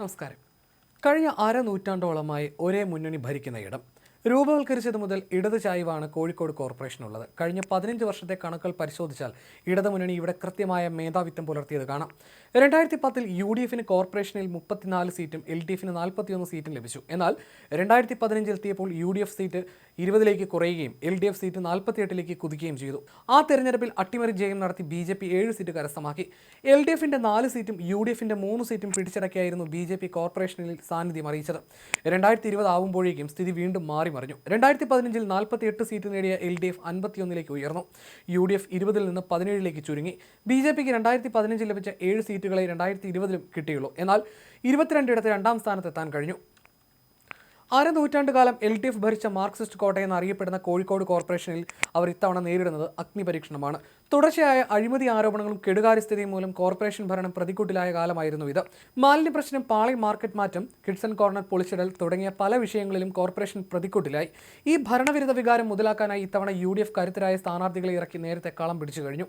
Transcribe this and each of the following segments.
നമസ്കാരം. കഴിഞ്ഞ അര നൂറ്റാണ്ടോളമായി ഒരേ മുന്നണി ഭരിക്കുന്ന ഇടം രൂപവൽക്കരിച്ചത് മുതൽ ഇടത് ചായ്വാണ് കോഴിക്കോട് കോർപ്പറേഷനുള്ളത്. കഴിഞ്ഞ പതിനഞ്ച് വർഷത്തെ കണക്കുകൾ പരിശോധിച്ചാൽ ഇടതുമുന്നണി ഇവിടെ കൃത്യമായ മേധാവിത്വം പുലർത്തിയത് കാണാം. രണ്ടായിരത്തി പത്തിൽ യു ഡി എഫിന് കോർപ്പറേഷനിൽ മുപ്പത്തിനാല് സീറ്റും എൽ ഡി എഫിന് നാൽപ്പത്തിയൊന്ന് സീറ്റും ലഭിച്ചു. എന്നാൽ രണ്ടായിരത്തി പതിനഞ്ചിൽ എത്തിയപ്പോൾ യു ഡി എഫ് സീറ്റ് ഇരുപതിലേക്ക് കുറയുകയും എൽ ഡി എഫ് സീറ്റ് നാൽപ്പത്തിയെട്ടിലേക്ക് കുതിക്കുകയും ചെയ്തു. ആ തെരഞ്ഞെടുപ്പിൽ അട്ടിമറി ജയം നടത്തി ബി ജെ പി ഏഴ് സീറ്റ് കരസ്ഥമാക്കി. എൽ ഡി എഫിന്റെ നാല് സീറ്റും യു ഡി എഫിന്റെ മൂന്ന് സീറ്റും പിടിച്ചടക്കിയായിരുന്നു ബി ജെ പി കോർപ്പറേഷനിൽ സാന്നിധ്യം അറിയിച്ചത്. രണ്ടായിരത്തി ഇരുപത് ആവുമ്പോഴേക്കും സ്ഥിതി വീണ്ടും മാറി. മറിഞ്ഞു. രണ്ടായിരത്തി പതിനഞ്ചിൽ നാൽപ്പത്തി എട്ട് സീറ്റ് നേടിയ എൽ ഡി എഫ് അൻപത്തിയൊന്നിലേക്ക് ഉയർന്നു. യു ഡി എഫ് ഇരുപതിൽ നിന്ന് പതിനേഴിലേക്ക് ചുരുങ്ങി. ബി ജെ പിക്ക് രണ്ടായിരത്തി പതിനഞ്ചിൽ ലഭിച്ച ഏഴ് സീറ്റുകളെ രണ്ടായിരത്തി ഇരുപതിലും കിട്ടിയുള്ളൂ. എന്നാൽ ഇരുപത്തിരണ്ടിടത്ത് രണ്ടാം സ്ഥാനത്തെത്താൻ കഴിഞ്ഞു. അര നൂറ്റാണ്ട് കാലം എൽ ഡി എഫ് ഭരിച്ച മാർക്സിസ്റ്റ് കോട്ടയെന്ന് അറിയപ്പെടുന്ന കോഴിക്കോട് കോർപ്പറേഷനിൽ അവർ ഇത്തവണ നേരിടുന്നത് അഗ്നിപരീക്ഷണമാണ്. തുടർച്ചയായ അഴിമതി ആരോപണങ്ങളും കെടുകാര്യസ്ഥിതിയും മൂലം കോർപ്പറേഷൻ ഭരണം പ്രതികൂട്ടിലായ കാലമായിരുന്നു ഇത്. മാലിന്യ പ്രശ്നം പാളി മാർക്കറ്റ് മാറ്റം കിഡ്സൺ കോർണർ പൊളിച്ചിടൽ തുടങ്ങിയ പല വിഷയങ്ങളിലും കോർപ്പറേഷൻ പ്രതിക്കൂട്ടിലായി ഈ ഭരണവിരുദ്ധ വികാരം മുതലാക്കാനായി ഇത്തവണ യു ഡി എഫ് കരുത്തരായ സ്ഥാനാർത്ഥികളെ ഇറക്കി നേരത്തെ കളം പിടിച്ചു കഴിഞ്ഞു.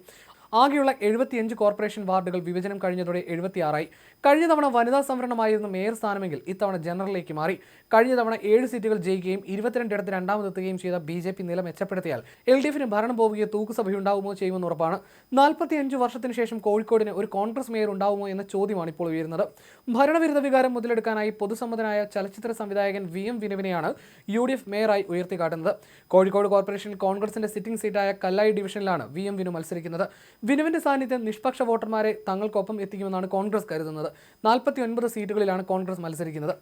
ആകെയുള്ള എഴുപത്തിയഞ്ച് കോർപ്പറേഷൻ വാർഡുകൾ വിഭജനം കഴിഞ്ഞതോടെ എഴുപത്തിയാറായി. കഴിഞ്ഞ തവണ വനിതാ സംവരണമായിരുന്നു മേയർ സ്ഥാനമെങ്കിൽ ഇത്തവണ ജനറലിലേക്ക് മാറി. കഴിഞ്ഞ തവണ ഏഴ് സീറ്റുകൾ ജയിക്കുകയും ഇരുപത്തിരണ്ടിടത്ത് രണ്ടാമതെത്തുകയും ചെയ്ത ബി ജെ പി നില മെച്ചപ്പെടുത്തിയാൽ എൽ ഡി എഫിന് ഭരണം പോവുകയോ തൂക്കുസഭയുണ്ടാവുമോ ചെയ്യുമെന്ന് ഉറപ്പാണ്. നാൽപ്പത്തിയഞ്ച് വർഷത്തിന് ശേഷം കോഴിക്കോടിന് ഒരു കോൺഗ്രസ് മേയർ ഉണ്ടാവുമോ എന്ന ചോദ്യമാണ് ഇപ്പോൾ ഉയരുന്നത്. ഭരണവിരുദ്ധ വികാരം മുതലെടുക്കാനായി പൊതുസമ്മതനായ ചലച്ചിത്ര സംവിധായകൻ വി എം വിനുവിനെയാണ് യു ഡി എഫ് മേയറായി ഉയർത്തിക്കാട്ടുന്നത്. കോഴിക്കോട് കോർപ്പറേഷനിൽ കോൺഗ്രസിന്റെ സിറ്റിംഗ് സീറ്റായ കല്ലായി ഡിവിഷനിലാണ് വി എം വിനു മത്സരിക്കുന്നത്. വിനുവിന്റെ സാന്നിധ്യം നിഷ്പക്ഷ വോട്ടർമാരെ തങ്ങൾക്കൊപ്പം എത്തിക്കുമെന്നാണ് കോൺഗ്രസ് കരുതുന്നത്. നാൽപ്പത്തി ഒൻപത് സീറ്റുകളിലാണ് കോൺഗ്രസ് മത്സരിക്കുന്നത്.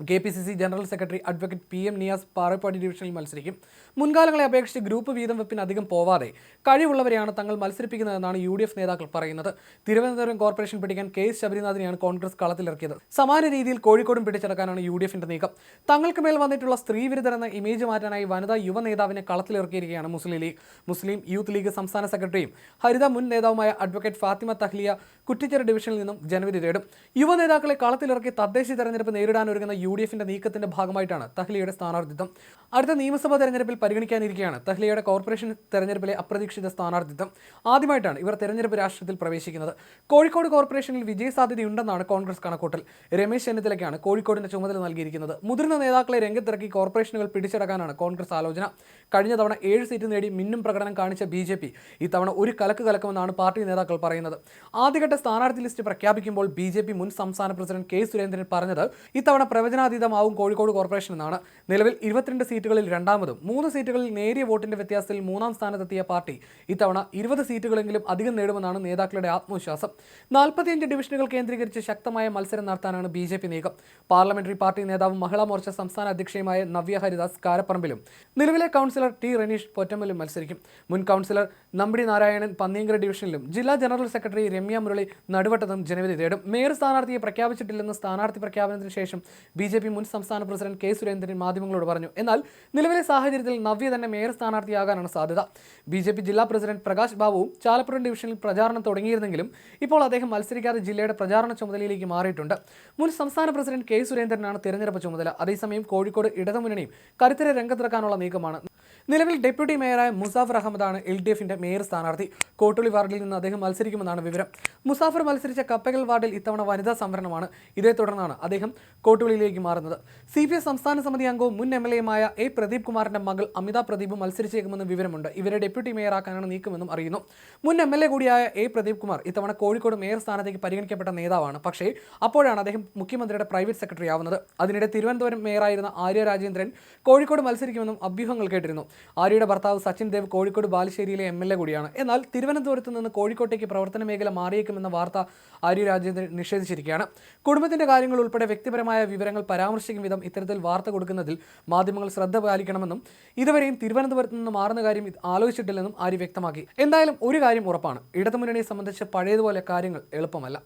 K P C C general secretary advocate P M Niyas Parappadi ഡിവിഷനിൽ മത്സരിക്കും. മുൻകാലങ്ങളെ അപേക്ഷിച്ച് ഗ്രൂപ്പ് വീതം വെപ്പിന് അധികം പോവാതെ കഴിവുള്ളവരെയാണ് തങ്ങൾ മത്സരിപ്പിക്കുന്നതെന്നാണ് യു ഡി എഫ് നേതാക്കൾ പറയുന്നത്. തിരുവനന്തപുരം കോർപ്പറേഷൻ പിടിക്കാൻ കെ എസ് ശബരിനാഥിനെയാണ് കോൺഗ്രസ് കളത്തിലിറക്കിയത്. സമാന രീതിയിൽ കോഴിക്കോടും പിടിച്ചെടുക്കാനാണ് യു ഡി എഫിന്റെ നീക്കം. തങ്ങൾക്ക് മേൽ വന്നിട്ടുള്ള സ്ത്രീവിരുദ്ധർ എന്ന ഇമേജ് മാറ്റാനായി വനിതാ യുവ നേതാവിനെ കളത്തിലിറക്കിയിരിക്കുകയാണ് മുസ്ലിം ലീഗ്. മുസ്ലിം യൂത്ത് ലീഗ് സംസ്ഥാന സെക്രട്ടറിയും ഹരിത മുൻ നേതാവുമായ അഡ്വക്കേറ്റ് ഫാത്തിമ തഹ്ലിയ കുറ്റിച്ചെറ ഡിവിഷനിൽ നിന്നും ജനവിധി തേടും. യുവ നേതാക്കളെ കളത്തിലിറക്കി തദ്ദേശ തെരഞ്ഞെടുപ്പ് നേരിടാനൊരുങ്ങുന്ന യു ഡി എഫിന്റെ നീക്കത്തിന്റെ ഭാഗമായിട്ടാണ് തഹ്ലിയുടെ സ്ഥാനാർത്ഥിത്വം. അടുത്ത നിയമസഭാ തെരഞ്ഞെടുപ്പിൽ പരിഗണിക്കാനിരിക്കെയാണ് തഹ്ലിയുടെ കോർപ്പറേഷൻ തെരഞ്ഞെടുപ്പിലെ അപ്രതീക്ഷിത സ്ഥാനാർത്ഥിത്വം. ആദ്യമായിട്ടാണ് ഇവർ തെരഞ്ഞെടുപ്പ് രാഷ്ട്രീയത്തിൽ പ്രവേശിക്കുന്നത്. കോഴിക്കോട് കോർപ്പറേഷനിൽ വിജയ സാധ്യതയുണ്ടെന്നാണ് കോൺഗ്രസ് കണക്കൂട്ടൽ. രമേശ് ചെന്നിത്തലയ്ക്കാണ് കോഴിക്കോടിന്റെ ചുമതല നൽകിയിരിക്കുന്നത്. മുതിർന്ന നേതാക്കളെ രംഗത്തിറക്കി കോർപ്പറേഷനുകൾ പിടിച്ചടക്കാനാണ് കോൺഗ്രസ് ആലോചന. കഴിഞ്ഞ തവണ ഏഴ് സീറ്റ് നേടി മിന്നും പ്രകടനം കാണിച്ച ബി ജെ പി ഇത്തവണ ഒരു കലക്ക് കലക്കുമെന്നാണ് പാർട്ടി നേതാക്കൾ പറയുന്നത്. ആദ്യഘട്ട സ്ഥാനാർത്ഥി ലിസ്റ്റ് പ്രഖ്യാപിക്കുമ്പോൾ ബി ജെ പി മുൻ സംസ്ഥാന പ്രസിഡന്റ് കെ സുരേന്ദ്രൻ പറഞ്ഞത് ഇത്തവണ പ്രവചനാതീതമാവും കോഴിക്കോട് കോർപ്പറേഷൻ എന്നാണ്. നിലവിൽ ഇരുപത്തിരണ്ട് സീറ്റുകളിൽ രണ്ടാമതും മൂന്ന് സീറ്റുകളിൽ നേരിയ വോട്ടിന്റെ വ്യത്യാസത്തിൽ മൂന്നാം സ്ഥാനത്തെത്തിയ പാർട്ടി ഇത്തവണ ഇരുപത് സീറ്റുകളെങ്കിലും അധികം നേടുമെന്നാണ് നേതാക്കളുടെ ആത്മവിശ്വാസം. നാൽപ്പത്തിയഞ്ച് ഡിവിഷനുകൾ കേന്ദ്രീകരിച്ച് ശക്തമായ മത്സരം നടത്താനാണ് ബി ജെ പി നീക്കം. പാർലമെന്ററി പാർട്ടി നേതാവും മഹിളാ മോർച്ച സംസ്ഥാന അധ്യക്ഷയുമായ നവ്യ ഹരിദാസ് കാരപ്പറമ്പിലും നിലവിലെ കൗൺസിലർ ടി റനീഷ് പൊറ്റമ്മലും മത്സരിക്കും. മുൻ കൗൺസിലർ നമ്പി നാരായണൻ പന്നിയങ്കര ഡിവിഷനിലും ജില്ലാ ജനറൽ സെക്രട്ടറി രമ്യ മുരളി നടുവട്ടത്തും ജനവിധി തേടും. മേയർ സ്ഥാനാർത്ഥിയെ പ്രഖ്യാപിച്ചിട്ടില്ലെന്ന് സ്ഥാനാർത്ഥി പ്രഖ്യാപനത്തിന് ശേഷം ബി ജെ പി മുൻ സംസ്ഥാന പ്രസിഡന്റ് കെ സുരേന്ദ്രൻ മാധ്യമങ്ങളോട് പറഞ്ഞു. എന്നാൽ നിലവിലെ സാഹചര്യത്തിൽ നവ്യ തന്നെ മേയർ സ്ഥാനാർത്ഥിയാകാനാണ് സാധ്യത. ബി ജെ പി ജില്ലാ പ്രസിഡന്റ് പ്രകാശ് ബാബുവും ചാലപ്പുറം ഡിവിഷനിൽ പ്രചാരണം തുടങ്ങിയിരുന്നെങ്കിലും ഇപ്പോൾ അദ്ദേഹം മത്സരിക്കാതെ ജില്ലയുടെ പ്രചാരണ ചുമതലയിലേക്ക് മാറിയിട്ടുണ്ട്. മുൻ സംസ്ഥാന പ്രസിഡന്റ് കെ സുരേന്ദ്രനാണ് തിരഞ്ഞെടുപ്പ് ചുമതല. അതേസമയം കോഴിക്കോട് ഇടതുമുന്നണിയും കരുത്തരെ രംഗത്തിറക്കാനുള്ള നീക്കമാണ്. നിലവിൽ ഡെപ്യൂട്ടി മേയറായ മുസാഫർ അഹമ്മദാണ് എൽ ഡി എഫിന്റെ മേയർ സ്ഥാനാർത്ഥി. കോട്ടുളി വാർഡിൽ നിന്ന് അദ്ദേഹം മത്സരിക്കുമെന്നാണ് വിവരം. മുസാഫർ മത്സരിച്ച കപ്പകൽ വാർഡിൽ ഇത്തവണ വനിതാ സംവരണമാണ്. ഇതേ തുടർന്നാണ് അദ്ദേഹം കോട്ടുളിയിലേക്ക് മാറുന്നത്. സി പി സംസ്ഥാന സമിതി അംഗവും മുൻ എം എൽ എ പ്രദീപ് കുമാറിന്റെ മകൾ അമിത പ്രദീപ് മത്സരിച്ചേക്കുമെന്ന് വിവരമുണ്ട്. ഇവരെ ഡെപ്യൂട്ടി മേയറാക്കാനാണ് നീക്കുമെന്നും അറിയുന്നു. മുൻ എം എൽ എ കൂടിയായ എ പ്രദീപ് കുമാർ ഇത്തവണ കോഴിക്കോട് മേയർ സ്ഥാനത്തേക്ക് പരിഗണിക്കപ്പെട്ട നേതാവാണ്. പക്ഷേ അപ്പോഴാണ് അദ്ദേഹം മുഖ്യമന്ത്രിയുടെ പ്രൈവറ്റ് സെക്രട്ടറി ആവുന്നത് അതിനിടെ തിരുവനന്തപുരം മേയറായിരുന്ന ആര്യ രാജേന്ദ്രൻ കോഴിക്കോട് മത്സരിക്കുമെന്നും അഭ്യൂഹങ്ങൾ കേട്ടിരുന്നു. ആര്യയുടെ ഭർത്താവ് സച്ചിൻ ദേവ് കോഴിക്കോട് ബാലുശ്ശേരിയിലെ എം എൽ എ കൂടിയാണ്. എന്നാൽ തിരുവനന്തപുരത്ത് നിന്ന് കോഴിക്കോട്ടേക്ക് പ്രവർത്തന മേഖല മാറിയേക്കുമെന്ന വാർത്ത ആര്യ രാജേന്ദ്രൻ നിഷേധിച്ചിരിക്കുകയാണ്. കുടുംബത്തിന്റെ കാര്യങ്ങൾ ഉൾപ്പെടെ വ്യക്തിപരമായ വിവരങ്ങൾ പരാമർശിക്കും വിധം ഇത്തരത്തിൽ വാർത്ത കൊടുക്കുന്നതിൽ മാധ്യമങ്ങൾ ശ്രദ്ധ പാലിക്കണമെന്നും ഇതുവരെയും തിരുവനന്തപുരത്ത് നിന്ന് മാറുന്ന കാര്യം ആലോചിച്ചിട്ടില്ലെന്നും ആര്യ വ്യക്തമാക്കി. എന്തായാലും ഒരു കാര്യം ഉറപ്പാണ്. ഇടതുമുന്നണിയെ സംബന്ധിച്ച് പഴയതുപോലെ കാര്യങ്ങൾ എളുപ്പമല്ല.